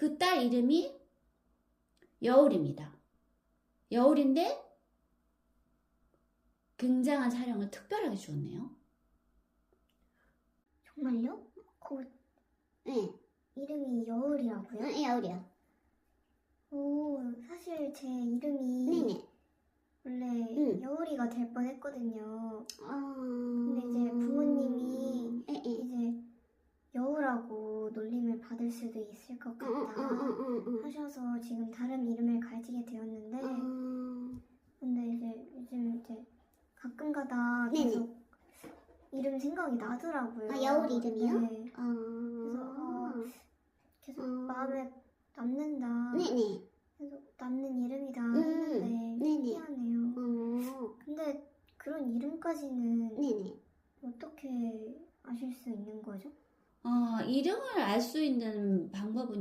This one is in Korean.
그 딸 이름이 여울입니다. 여울인데 굉장한 사랑을 특별하게 주었네요. 정말요? 그 네, 이름이 여울이라고요? 응, 여울이요. 오, 사실 제 이름이 네네. 원래 응. 여울이가 될 뻔했거든요. 어... 근데 이제 부모님이 에, 에. 이제 여우라고 놀림을 받을 수도 있을 것 같다 하셔서 지금 다른 이름을 가지게 되었는데 응. 근데 이제 요즘 이제 가끔가다 네네. 계속 이름 생각이 나더라고요. 아, 여울 이름이요? 네. 어... 어, 계속 음. 마음에 남는다. 네네. 계속 남는 이름이다 음, 했는데 네네. 희한해요. 어... 근데 그런 이름까지는 네네. 어떻게 아실 수 있는 거죠? 어, 이름을 알 수 있는 방법은